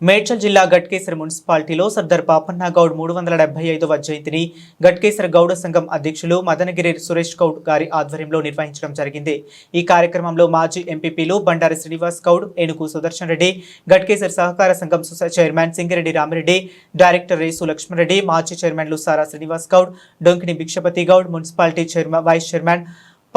మేడ్చల్ జిల్లా గట్కేసర్ మున్సిపాలిటీలో సర్దార్ పాపన్న గౌడ్ మూడు వందల డెబ్బై ఐదవ జయంతిని గట్కేసర్ గౌడ సంఘం అధ్యక్షులు మదనగిరి సురేష్ గౌడ్ గారి ఆధ్వర్యంలో నిర్వహించడం జరిగింది. ఈ కార్యక్రమంలో మాజీ ఎంపీపీలు బండారి శ్రీనివాస్ గౌడ్ ఏనుగు సుదర్శన్ రెడ్డి గట్కేసర్ సహకార సంఘం చైర్మన్ సింగిరెడ్డి రామిరెడ్డి డైరెక్టర్ రేసు లక్ష్మణరెడ్డి మాజీ చైర్మన్లు Sara Srinivas Goud Donkini Bhikshapathi Goud municipality chairman vice chairman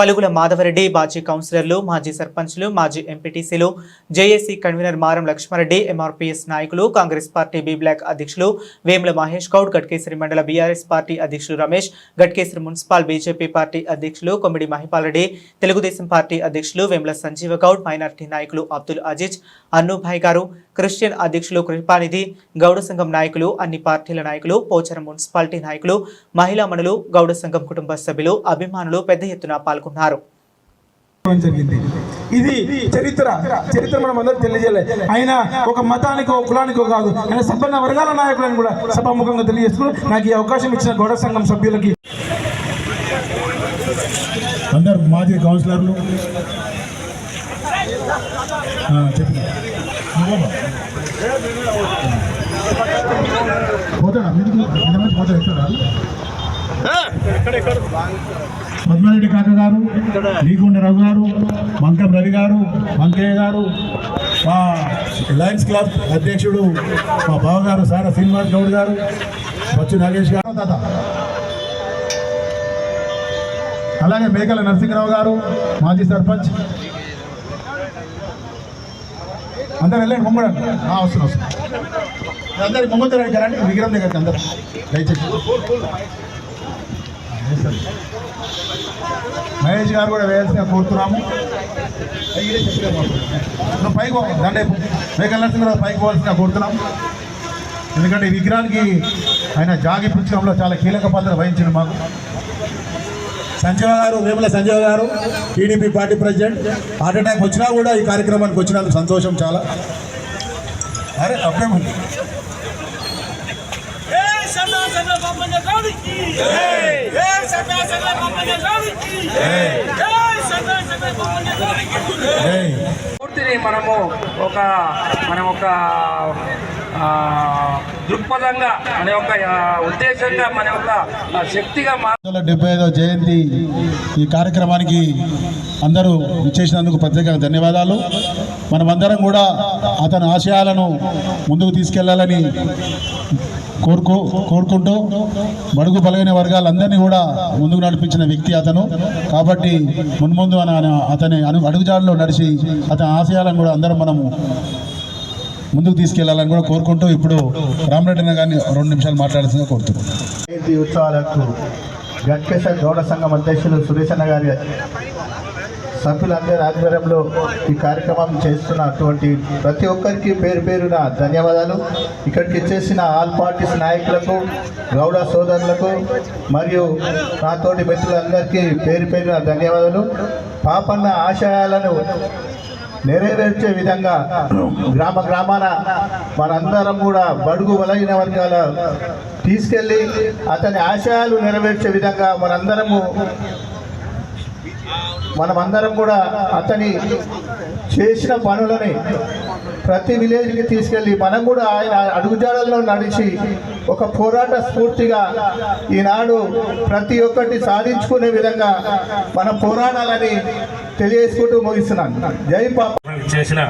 Palugula Madhavareddy మాజీ కౌన్సిలర్లు మాజీ సర్పంచ్లు మాజీ ఎంపీటీసీలు జేఏసీ కన్వీనర్ మారం లక్ష్మారెడ్డి ఎంఆర్పీఎస్ నాయకులు కాంగ్రెస్ పార్టీ బి బ్లాక్ అధ్యక్షులు వేముల మహేష్ గౌడ్ గట్కేశ్వరి మండల బీఆర్ఎస్ పార్టీ అధ్యక్షులు Ramesh Ghatkeshwari municipal BJP party అధ్యక్షులు కొమ్మిడి మహిపాల్ రెడ్డి తెలుగుదేశం పార్టీ అధ్యక్షులు వేముల సంజీవ గౌడ్ మైనార్టీ నాయకులు అబ్దుల్ అజీజ్ అన్నుభాయ్ గారు క్రిస్టియన్ అధ్యక్షులు కృపానిధి గౌడ సంఘం నాయకులు అన్ని పార్టీల నాయకులు పోచారం మున్సిపాలిటీ నాయకులు మహిళా మణులు గౌడ సంఘం కుటుంబ సభ్యులు అభిమానులు పెద్ద ఎత్తున పాల్గొన్నారు. జరిగింది ఇది చరిత్ర. చరిత్ర మనం అందరూ తెలియజేయాలి. ఆయన ఒక మతానికో కులానికో కాదు. ఆయన సంపన్న వర్గాల నాయకులను కూడా సభాముఖంగా తెలియజేసుకుని నాకు ఈ అవకాశం ఇచ్చిన గౌడ సంఘం సభ్యులకి అందరు మాజీ కౌన్సిలర్లు ఆ, పోతాడా మీదికి పోతాడు పద్మారెడ్డి కాక గారు నీకుండ రఘు గారు మంకం రవి గారు మంకయ్య గారు మా లయన్స్ క్లబ్ అధ్యక్షుడు మా బావగారు సారా శ్రీనివాస్ గౌడ్ గారు బచ్చు నాగేష్ గారు తాత. అలాగే మేకల నరసింహరావు గారు మాజీ సర్పంచ్ అందరు వెళ్ళండి ముంగడ వస్తున్నాం వస్తున్నాం. అందరు ముంగత రండి విగ్రహం దగ్గరికి అందరు. దయచేసి. మహేష్ గారు కూడా వేయాల్సిన కోరుతున్నాము. నువ్వు పైకి పో దండే వెళ్ళాల్సిన కూడా పైకి పోవాల్సిన కోరుతున్నాం ఎందుకంటే ఈ విగ్రహానికి ఆయన జాగి పుచ్చకంలో చాలా కీలక పాత్ర వహించింది మాకు. సంజయ గారు వేముల సంజయ్ గారు TDP party president. At time వచ్చినా కూడా ఈ కార్యక్రమానికి వచ్చినందుకు సంతోషం చాలా. అరే అప్పుడే మనము ఒక మనం ఒక దృక్పథంగా మన యొక్క ఉద్దేశంగా మన యొక్క శక్తిగా మా డెబ్బై ఐదవ జయంతి ఈ కార్యక్రమానికి అందరూ ఇచ్చేసినందుకు ప్రత్యేకంగా ధన్యవాదాలు. మనమందరం కూడా అతని ఆశయాలను ముందుకు తీసుకెళ్ళాలని కోరుకో కోరుకుంటూ బడుగు బలైన వర్గాలందరినీ కూడా ముందుకు నడిపించిన వ్యక్తి అతను. కాబట్టి మున్ముందు అతని అను అడుగుజాడలో నడిచి అతని ఆశయాలను కూడా అందరం మనము ముందుకు తీసుకెళ్ళాలని కూడా కోరుకుంటూ ఇప్పుడు రామరెడ్డి గారిని రెండు నిమిషాలు మాట్లాడాల్సిందిగా కోరుతున్నాను. జయంతి ఉత్సవాలకు గట్కేశ్వర గౌడ సంఘం అధ్యక్షులు సురేశన్న గారి సభ్యులందరి ఆధ్వర్యంలో ఈ కార్యక్రమం చేస్తున్నటువంటి ప్రతి ఒక్కరికి పేరు పేరున ధన్యవాదాలు. ఇక్కడికి చేసిన ఆల్ పార్టీస్ నాయకులకు గౌడ సోదరులకు మరియు నాతోటి మిత్రులందరికీ పేరు పేరున ధన్యవాదాలు. పాపన్న ఆశయాలను నెరవేర్చే విధంగా గ్రామ గ్రామాన మనందరం కూడా బడుగు బలహీన వర్గాల తీసుకెళ్ళి అతని ఆశయాలు నెరవేర్చే విధంగా మనందరము మనమందరం కూడా అతని చేసిన పనులని ప్రతి విలేజ్కి తీసుకెళ్ళి మనం కూడా ఆయన అడుగుజాడల్లో నడిచి ఒక పోరాట స్ఫూర్తిగా ఈనాడు ప్రతి ఒక్కటి సాధించుకునే విధంగా మన పోరాడాలని తెలియజేసుకుంటూ ముగిస్తున్నాను. జై పాప చేసిన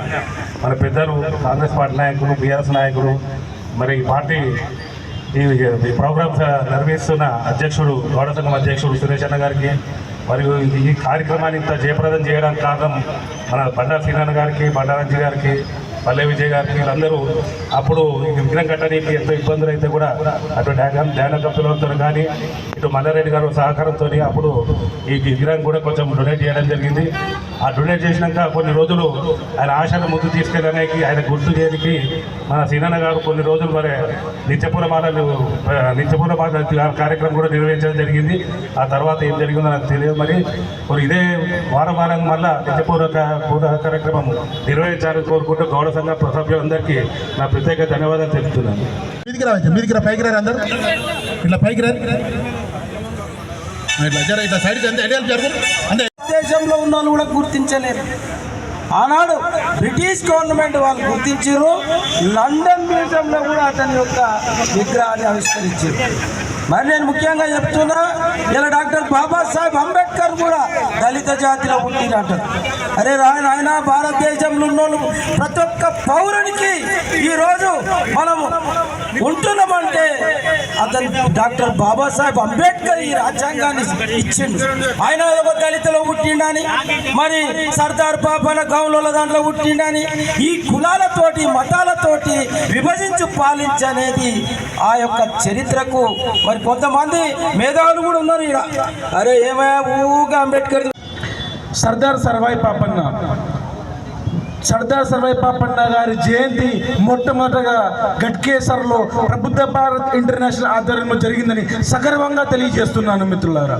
మన పెద్దలు కాంగ్రెస్ పార్టీ నాయకులు బీఆర్ఎస్ నాయకులు మరి ఈ పార్టీ ఈ ప్రోగ్రామ్స్ నిర్వహిస్తున్న అధ్యక్షుడు గౌడ సంఘం అధ్యక్షుడు సురేష్ అన్న గారికి మరియు ఈ కార్యక్రమాన్ని ఇంత జయప్రదం చేయడానికి కారణం మన బండారు శ్రీనారాయణ గారికి బండారంజీ గారికి పల్లె విజయ్ గారికి వీళ్ళందరూ అప్పుడు ఈ విగ్రహం కట్టడానికి ఎంతో ఇబ్బందులు అయితే కూడా అటు ధ్యాన ధ్యాన కప్పులతో కానీ ఇటు మల్లారెడ్డి గారు సహకారంతో అప్పుడు ఈ విగ్రహం కూడా కొంచెం డొనేట్ చేయడం జరిగింది. ఆ డొనేట్ చేసినాక కొన్ని రోజులు ఆయన ఆశను ముందు తీసుకెళ్ళడానికి ఆయన గుర్తు చేయడానికి మన సీనన్న గారు కొన్ని రోజులు మరి నిత్యపూర మాటలు నిత్యపూర కార్యక్రమం కూడా నిర్వహించడం జరిగింది. ఆ తర్వాత ఏం జరిగిందో నాకు తెలియదు మరి. మరి ఇదే వారం వారం మళ్ళా నిత్యపూర్వక పూజ కార్యక్రమం నిర్వహించాలని కోరుకుంటూ గౌరవ సంఘ సభ్యులందరికీ నా ప్రత్యేక ధన్యవాదాలు తెలుపుతున్నాను. మీదికి రా మీదికి రా పైకి రారు అందరు. ఇట్లా పైకి రారు ఇట్లా జర ఇట్లా సైడ్కి అంతే ఎడియాలు జరుగు అంతే. దేశంలో ఉన్న వాళ్ళు కూడా గుర్తించలేరు. ఆనాడు బ్రిటిష్ గవర్నమెంట్ వాళ్ళు గుర్తించారు లండన్ మ్యూజియంలో కూడా అతని యొక్క విగ్రహాన్ని ఆవిష్కరించారు మరి నేను ముఖ్యంగా చెప్తున్నా ఇలా డాక్టర్ బాబాసాహెబ్ అంబేద్కర్ కూడా దళిత జాతిలో పుట్టినట్టు అరే రాయన భారతదేశంలో ఉన్నోళ్ళు ప్రతి ఒక్క పౌరునికి ఈరోజు మనము ఉంటున్నామంటే అతను డాక్టర్ బాబాసాహెబ్ అంబేద్కర్ ఈ రాజ్యాంగాన్ని ఇచ్చిండు. ఆయన ఒక దళితలో పుట్టిండని మరి సర్దార్ పాపన గౌన్ల దాంట్లో పుట్టిండని ఈ కులాలతోటి మతాలతోటి విభజించి పాలించనేది ఆ యొక్క చరిత్రకు మరి కొంతమంది మేధావులు కూడా ఉన్నారు ఇక్కడ అరే ఏమయ్యా ఊగా అంబేద్కర్ సర్దార్ సర్వాయి పాపన్న. సర్దార్ సర్వాయి పాపన్న గారి జయంతి మొట్టమొదటగా గట్కేసర్లో ప్రబుద్ధ భారత్ ఇంటర్నేషనల్ ఆధ్వర్యంలో జరిగిందని సగర్వంగా తెలియజేస్తున్నాను మిత్రులారా.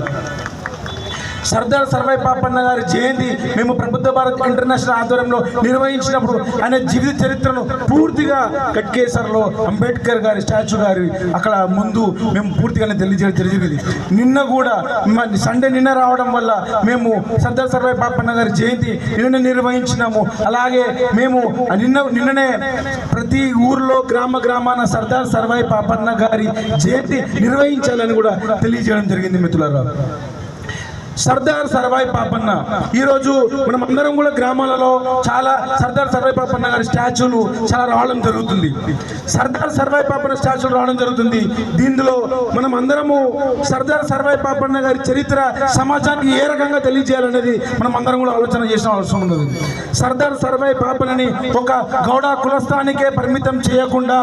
సర్దార్ సర్వాయి పాపన్న గారి జయంతి మేము ప్రబుద్ధ భారత్ ఇంటర్నేషనల్ ఆధ్వర్యంలో నిర్వహించినప్పుడు ఆయన జీవిత చరిత్రను పూర్తిగా కట్కేసర్లో అంబేద్కర్ గారి స్టాచ్యూ గారి అక్కడ ముందు మేము పూర్తిగానే తెలియజేయడం జరిగింది. నిన్న కూడా సండే నిన్న రావడం వల్ల మేము సర్దార్ సర్వాయి పాపన్న గారి జయంతి నిన్న నిర్వహించినాము. అలాగే మేము నిన్న నిన్ననే ప్రతి ఊర్లో గ్రామ గ్రామాన సర్దార్ సర్వాయి పాపన్న గారి జయంతి నిర్వహించాలని కూడా తెలియజేయడం జరిగింది మిత్రులారా. సర్దార్ సర్వాయి పాపన్న. ఈరోజు మనం అందరం కూడా గ్రామాలలో చాలా సర్దార్ సర్వాయి పాపన్న గారి స్టాచ్యూలు చాలా రావడం జరుగుతుంది. సర్దార్ సర్వాయి పాపన్న స్టాచ్యూలు రావడం జరుగుతుంది. దీనిలో మనం అందరము సర్దార్ సర్వాయి పాపన్న గారి చరిత్ర సమాజానికి ఏ రకంగా తెలియజేయాలనేది మనం అందరం కూడా ఆలోచన చేసిన అవసరం ఉన్నది. సర్దార్ సర్వాయి పాపనని ఒక గౌడ కులస్థానికే పరిమితం చేయకుండా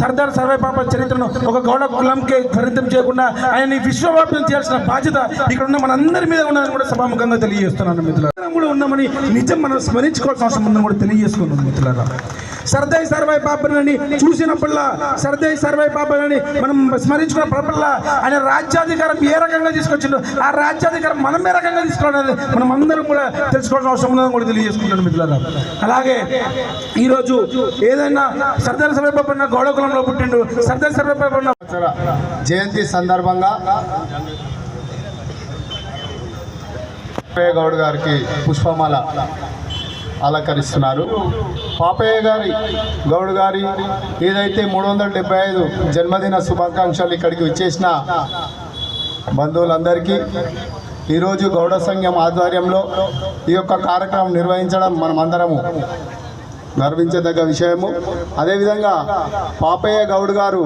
సర్దార్ సర్వాయి పాప చరిత్రను ఒక గౌడ కులంకే పరిమితం చేయకుండా ఆయన్ని విశ్వవ్యాప్తం చేయాల్సిన బాధ్యత ఇక్కడ ఉన్న మనందరి మీద ఉన్నారని కూడా సభాముఖంగా తెలియజేస్తున్నాను మిత్రులారా. కూడా ఉన్నామని నిజం మనం స్మరించుకోవాల్సిన అవసరం ఉందని కూడా తెలియజేసుకున్నాను మిత్రులారా. సర్దాయి సర్వాయి పాపనని చూసినప్పుడల్లా సర్దాయి సర్వాయి పాపనని మనం స్మరించుకున్నప్పుడల్లా ఆయన రాజ్యాధికారం ఏ రకంగా తీసుకొచ్చిండో ఆ రాజ్యాధికారం మనం ఏ రకంగా తీసుకోవాలనేది మనం అందరం కూడా తెలుసుకోవాల్సిన అవసరం ఉందని కూడా తెలియజేసుకుంటాను మిత్రులారా. అలాగే ఈరోజు ఏదైనా సర్దార్ సర్వాయి పాపన్న గౌడకులంలో పుట్టిండు సర్దార్ సర్వాయి పాపన్న జయంతి సందర్భంగా పాపయ్య గౌడ్ గారికి పుష్పమాల అలంకరిస్తున్నారు. పాపయ్య గారి గౌడ్ గారి ఏదైతే మూడు వందల డెబ్బై ఐదు జన్మదిన శుభాకాంక్షలు ఇక్కడికి వచ్చేసిన బంధువులందరికీ ఈరోజు గౌడ సంఘం ఆధ్వర్యంలో ఈ యొక్క కార్యక్రమం నిర్వహించడం మనమందరము గర్వించదగ్గ విషయము. అదేవిధంగా పాపయ్య గౌడ్ గారు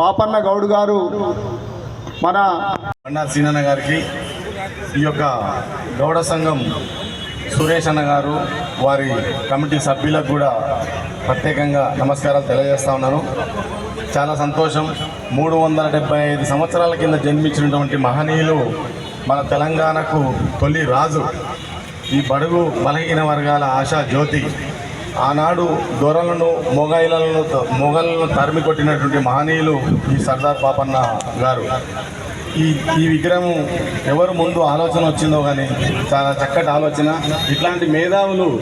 పాపన్న గౌడ్ గారు మన సీనన్న గారికి ఈ యొక్క గౌడ సంఘం సురేష్ అన్న గారు వారి కమిటీ సభ్యులకు కూడా ప్రత్యేకంగా నమస్కారాలు తెలియజేస్తా ఉన్నాను. చాలా సంతోషం. మూడు వందల డెబ్బై ఐదు సంవత్సరాల కింద జన్మించినటువంటి మహనీయులు మన తెలంగాణకు తొలి రాజు. ఈ బడుగు బలహీన వర్గాల ఆశా జ్యోతి. ఆనాడు దొరలను మొగైలను మొగలను తరిమి కొట్టినటువంటి మహనీయులు ఈ సర్దార్ పాపన్న గారు. ఈ ఈ విగ్రహం ఎవరు ముందు ఆలోచన వచ్చిందో కానీ చాలా చక్కటి ఆలోచన. ఇట్లాంటి మేధావులు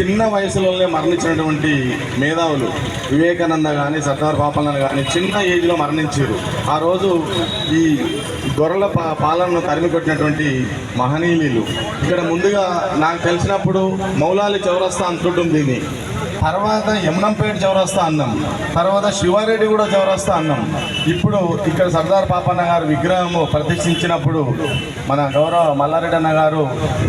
చిన్న వయసులోనే మరణించినటువంటి మేధావులు వివేకానంద కానీ సర్దార్ పాపన్న కానీ చిన్న ఏజ్లో మరణించారు. ఆ రోజు ఈ గొర్రెల పా పాలనను తరిమి కొట్టినటువంటి మహనీయులు. ఇక్కడ ముందుగా నాకు తెలిసినప్పుడు మౌలాలి చౌరస్తా అంటుంటుంది దీన్ని. తర్వాత యమునంపేట చౌరస్తా అన్నం తర్వాత శివారెడ్డి కూడా చౌరస్తా అన్నం. ఇప్పుడు ఇక్కడ సర్దార్ పాపన్న గారు విగ్రహము ప్రతిష్ఠించినప్పుడు మన గౌరవ మల్లారెడ్డి అన్న గారు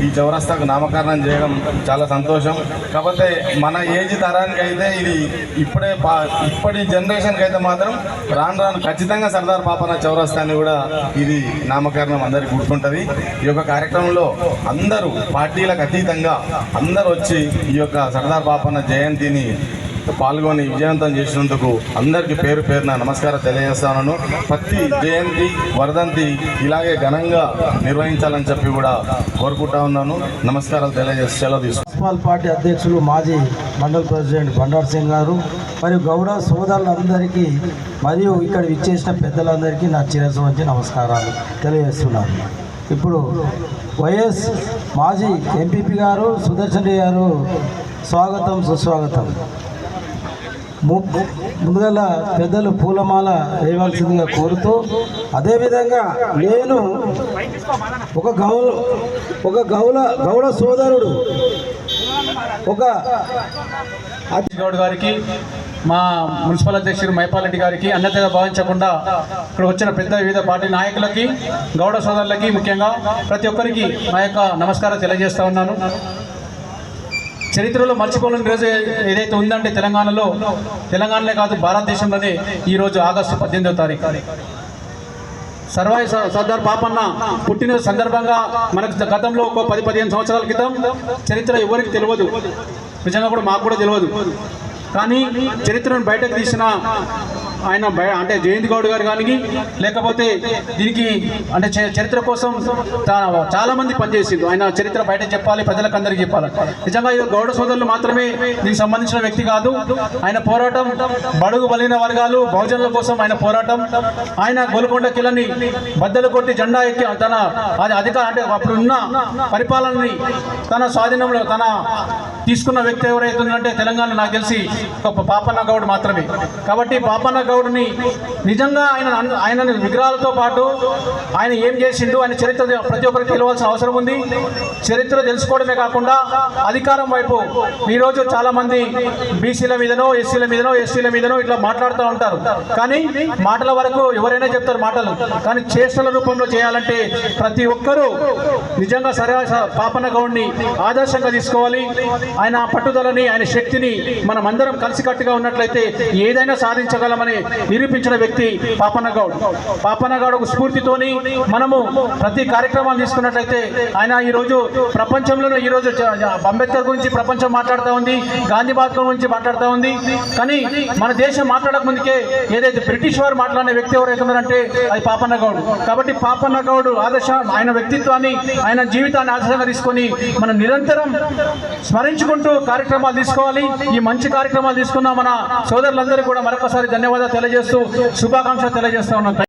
ఈ చౌరస్తాకు నామకరణం చేయడం చాలా సంతోషం. కాకపోతే మన ఏజ్ తరానికి అయితే ఇది ఇప్పుడే పా ఇప్పటి జనరేషన్కి అయితే మాత్రం రాను రాను ఖచ్చితంగా సర్దార్ పాపన్న చౌరస్తాని కూడా ఇది నామకరణం అందరికి గుర్తుంటుంది. ఈ యొక్క కార్యక్రమంలో అందరూ పార్టీలకు అతీతంగా అందరూ వచ్చి ఈ యొక్క సర్దార్ పాపన్న జయంతిని పాల్గొని విజయవంతం చేసినందుకు అందరికీ పేరు పేరున నమస్కారం తెలియజేస్తాను. ప్రతి జయంతి వరదంతి ఇలాగే ఘనంగా నిర్వహించాలని చెప్పి కూడా కోరుకుంటా ఉన్నాను. నమస్కారాలు తెలియజేసి సెలవు తీసుకుంటాను పార్టీ అధ్యక్షులు మాజీ మండల ప్రెసిడెంట్ బండారు సింగ్ గారు మరియు గౌరవ సోదరులందరికీ మరియు ఇక్కడ విచ్చేసిన పెద్దలందరికీ నా చిరసు వంచి నమస్కారాలు తెలియజేస్తున్నాను. ఇప్పుడు వైఎస్ మాజీ ఎంపీపీ గారు సుదర్శన్ గారు స్వాగతం సుస్వాగతం. ము- ముందుగల పెద్దలు పూలమాల వేయవలసిందిగా కోరుతూ అదేవిధంగా నేను ఒక గౌల ఒక గౌల గౌడ సోదరుడు ఒక గౌడ్ గారికి మా మున్సిపల్ అధ్యక్షుడు మైపాలరెడ్డి గారికి అన్నతగా భావించకుండా ఇక్కడ వచ్చిన పెద్ద వివిధ పార్టీ నాయకులకి గౌడ సోదరులకి ముఖ్యంగా ప్రతి ఒక్కరికి నా యొక్క నమస్కారం తెలియజేస్తా ఉన్నాను. చరిత్రలో మర్చిపోలేని రోజు ఏదైతే ఉందంటే తెలంగాణలో తెలంగాణలో కాదు భారతదేశంలోనే ఈరోజు ఆగస్టు పద్దెనిమిదవ తారీఖు. సర్వాయి సర్దార్ పాపన్న పుట్టిన సందర్భంగా మనకు గతంలో ఒక పది పదిహేను సంవత్సరాల క్రితం చరిత్ర ఎవరికి తెలియదు. నిజంగా కూడా మాకు కూడా తెలియదు. కానీ చరిత్రను బయటకు తీసిన ఆయన అంటే జయంతి గౌడ్ గారు కానీ లేకపోతే దీనికి అంటే చ- చరిత్ర కోసం చాలా మంది పనిచేసిండు ఆయన చరిత్ర బయట చెప్పాలి ప్రజలకు అందరికీ చెప్పాలి. నిజంగా ఇది గౌడ సోదరులు మాత్రమే దీనికి సంబంధించిన వ్యక్తి కాదు. ఆయన పోరాటం బడుగు బలిన వర్గాలు బహుజనుల కోసం ఆయన పోరాటం. ఆయన గోల్కొండ కిలని బద్దలు కొట్టి జెండా ఎక్కి తన అది అధికార అంటే అప్పుడున్న పరిపాలనని తన స్వాధీనంలో తన తీసుకున్న వ్యక్తి ఎవరైతుందంటే తెలంగాణ నాకు తెలిసి ఒక పాపన్న గౌడ్ మాత్రమే. కాబట్టి పాపన్న గౌడ్ని నిజంగా ఆయన ఆయన విగ్రహాలతో పాటు ఆయన ఏం చేసిండు ఆయన చరిత్ర ప్రతి ఒక్కరికి తెలియాల్సిన అవసరం ఉంది. చరిత్ర తెలుసుకోవడమే కాకుండా అధికారం వైపు ఈరోజు చాలా మంది బీసీల మీదనో ఎస్సీల మీదనో ఎస్సీల మీదనో ఇట్లా మాట్లాడుతూ ఉంటారు. కానీ మాటల వరకు ఎవరైనా చెప్తారు మాటలు. కానీ చేష్టల రూపంలో చేయాలంటే ప్రతి ఒక్కరూ నిజంగా సరే పాపన గౌడ్ని ఆదర్శంగా తీసుకోవాలి. ఆయన పట్టుదలని ఆయన శక్తిని మనం అందరం కలిసికట్టుగా ఉన్నట్లయితే ఏదైనా సాధించగలమని నిరూపించిన వ్యక్తి పాపన్న గౌడ్ పాపన్న గౌడ్ ఒక స్ఫూర్తితోని మనము ప్రతి కార్యక్రమాలు తీసుకున్నట్లయితే ఆయన ఈ రోజు ప్రపంచంలోనే ఈ రోజు అంబేద్కర్ గురించి ప్రపంచం మాట్లాడుతూ ఉంది గాంధీ మహాత్మా గురించి మాట్లాడుతూ ఉంది. కానీ మన దేశం మాట్లాడక ముందుకే ఏదైతే బ్రిటిష్ వారు మాట్లాడిన వ్యక్తి ఎవరైతే అది పాపన్న గౌడ్ కాబట్టి పాపన్న గౌడ్ ఆదర్శ ఆయన వ్యక్తిత్వాన్ని ఆయన జీవితాన్ని ఆదర్శంగా తీసుకొని మనం నిరంతరం స్మరించుకుంటూ కార్యక్రమాలు తీసుకోవాలి. ఈ మంచి కార్యక్రమాలు తీసుకున్న మన సోదరులందరికీ కూడా మరొకసారి ధన్యవాదాలు. తెలియజేస్తూ శుభాకాంక్షలు తెలియజేస్తా ఉన్నాం.